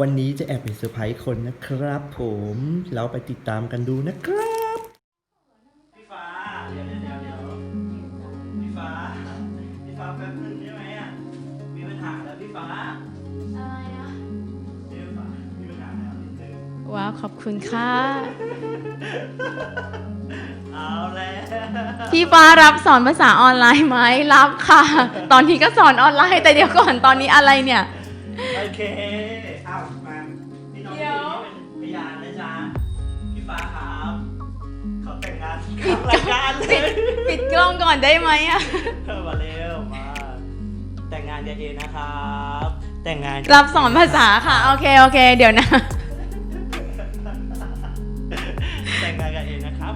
วันนี้จะแอบไปเซอร์ไพรส์คนนะครับผมเราไปติดตามกันดูนะครับ พี่ฟ้า เดี๋ยวเดี๋ยวเดี๋ยวเดี๋ยวพี่ฟ้า พี่ฟ้าแป๊บนึงได้ไหมอะ มีปัญหาแล้วพี่ฟ้าอะไรอะพี่ฟ้ามีปัญหาแล้วนิดนึงว้าวขอบคุณค่ะ เอาแล้ว พี่ฟ้ารับสอนภาษาออนไลน์ไหมรับค่ะ ตอนนี้ก็สอนออนไลน์แต่เดี๋ยวก่อนตอนนี้อะไรเนี่ย โอเค ล้องก่อนได้ไหมอะมาเร็วมา แต่งงานกันเองนะครับ แต่งงานรับสอนภาษาค่ะ โอเค โอเค เดี๋ยวนะ แต่งงานกันเองนะครับ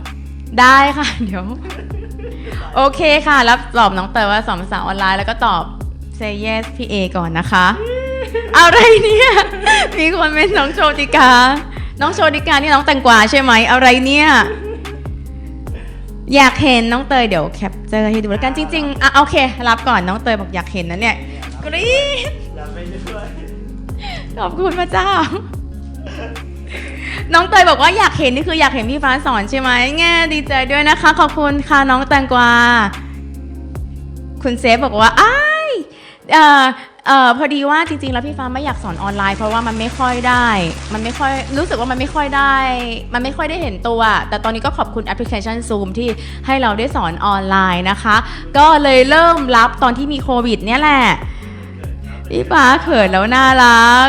ได้ค่ะ เดี๋ยว โอเคค่ะ รับตอบน้องเตยว่าสอนภาษาออนไลน์แล้วก็ตอบ say yes พี่เอก่อนนะคะ อะไรเนี่ย มีคนเป็นน้องโชติกา น้องโชติกานี่น้องแตงกวาใช่ไหม อะไรเนี่ย อยากเห็นน้องเตยเดี๋ยวแคปเจอให้ดูแล้วกันจริงๆอะโอเค รับก่อนน้องเตยบอกอยากเห็นนะเนี่ยกรี๊ดขอบคุณพระเจ้า น้องเตยบอกว่าอยากเห็นนี่คืออยากเห็นพี่ฟ้าสอนใช่ไหมแง่ดีใจด้วยนะคะ ขอบคุณค่ะน้องแตงกวาคุณเซฟบอกว่าอ้าย เอ่อพอดีว่าจริงๆ แล้วพี่ฟ้าไม่อยากสอนออนไลน์เพราะว่ามันไม่ค่อยได้ มันไม่ค่อยรู้สึกว่ามันไม่ค่อยได้ มันไม่ค่อยได้เห็นตัว แต่ตอนนี้ก็ขอบคุณแอปพลิเคชัน Zoom ที่ให้เราได้สอนออนไลน์นะคะ ก็เลยเริ่มรับตอนที่มีโควิด เนี่ยแหละพี่ฟ้าเขินแล้วน่ารัก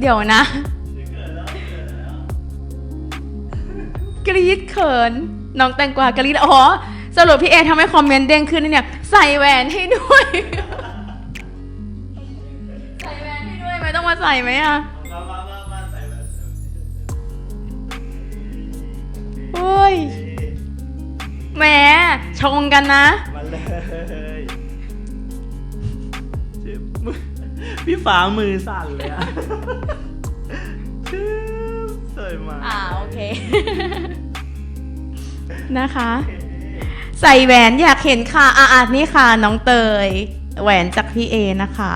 เดี๋ยวนะ กรี๊ดเขินน้องแตงกวากรี๊ดอ๋อสรุปพี่เอทำให้คอมเมนต์เด้งขึ้นนี่เนี่ย ใส่แหวนให้ด้วย ใส่แหวนให้ด้วยไม่ต้องมาใส่ไหมอะมามามามาใส่แบบโอ้ยแหมชงกันนะ มาเลยมือพี่ฟ้ามือสั่นเลยอะสวยมากอ่าโอเค นะคะ ใส่แหวนอยากเห็นค่ะอะอะนี่ค่ะ น้องเตย แหวนจากพี่เอนะคะ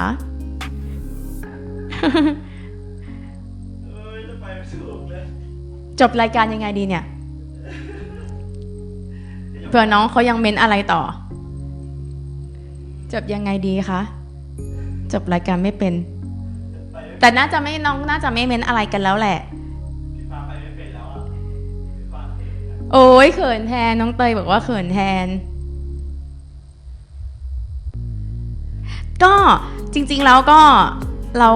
จบรายการยังไงดีเนี่ยเผื่อน้องเขายังเม้นอะไรต่อ จบยังไงดีคะ จบรายการไม่เป็น แต่น่าจะไม่น้องน่าจะไม่เม้นอะไรกันแล้วแหละ โอ้ยเขินแทนน้องเตยบอกว่าเขินแทน ก็จริงๆแล้วก็เรา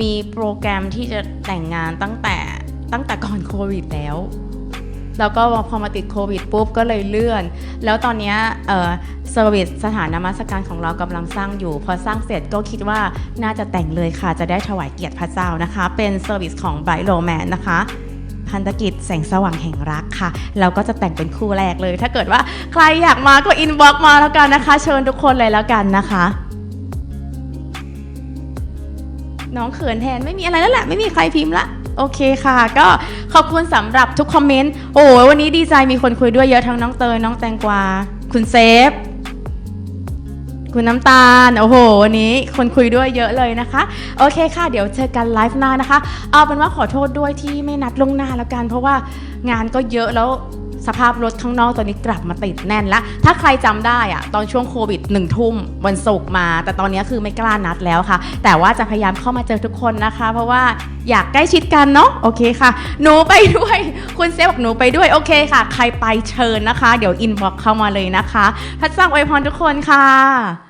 มีโปรแกรมที่จะแต่งงานตั้งแต่ตั้งแต่ก่อนโควิดแล้ว แล้วก็พอมาติดโควิดปุ๊บก็เลยเลื่อน แล้วตอนนี้เออเซอร์วิสสถานนมัสการของเรากำลังสร้างอยู่ พอสร้างเสร็จก็คิดว่าน่าจะแต่งเลยค่ะ จะได้ถวายเกียรติพระเจ้านะคะ เป็นเซอร์วิสของ Bright Romance นะคะ พันธกิจแสงสว่างแห่งรักค่ะ เราก็จะแต่งเป็นคู่แรกเลย ถ้าเกิดว่าใครอยากมาก็อินบ็อกมาแล้วกันนะคะ เชิญทุกคนเลยแล้วกันนะคะ น้องเขินแทนไม่มีอะไรแล้วแหละไม่มีใครพิมพ์ละโอเคค่ะ ก็ขอบคุณสำหรับทุกคอมเมนต์โอ้วันนี้ดีใจมีคนคุยด้วยเยอะทั้งน้องเตยน้องแตงกวา คุณเซฟ คุณน้ำตาล โอ้โห วันนี้คนคุยด้วยเยอะเลยนะคะ โอเคค่ะ เดี๋ยวเจอกันไลฟ์หน้านะคะ เอาเป็นว่าขอโทษด้วยที่ไม่นัดลวงหน้าแล้วกัน เพราะว่างานก็เยอะแล้วสภาพรถข้างนอกตอนนี้กลับมาติดแน่นแล้วถ้าใครจำได้อะตอนช่วงโควิดหนึ่งทุ่มวันศุกร์มา แต่ตอนนี้คือไม่กล้านัดแล้วค่ะ แต่ว่าจะพยายามเข้ามาเจอทุกคนนะคะ เพราะว่าอยากใกล้ชิดกันเนาะโอเคค่ะ หนูไปด้วย คุณเซฟบอกหนูไปด้วยโอเคค่ะ ใครไปเชิญนะคะ เดี๋ยวอินบ็อกเข้ามาเลยนะคะพระเจ้าอวยพรทุกคนค่ะ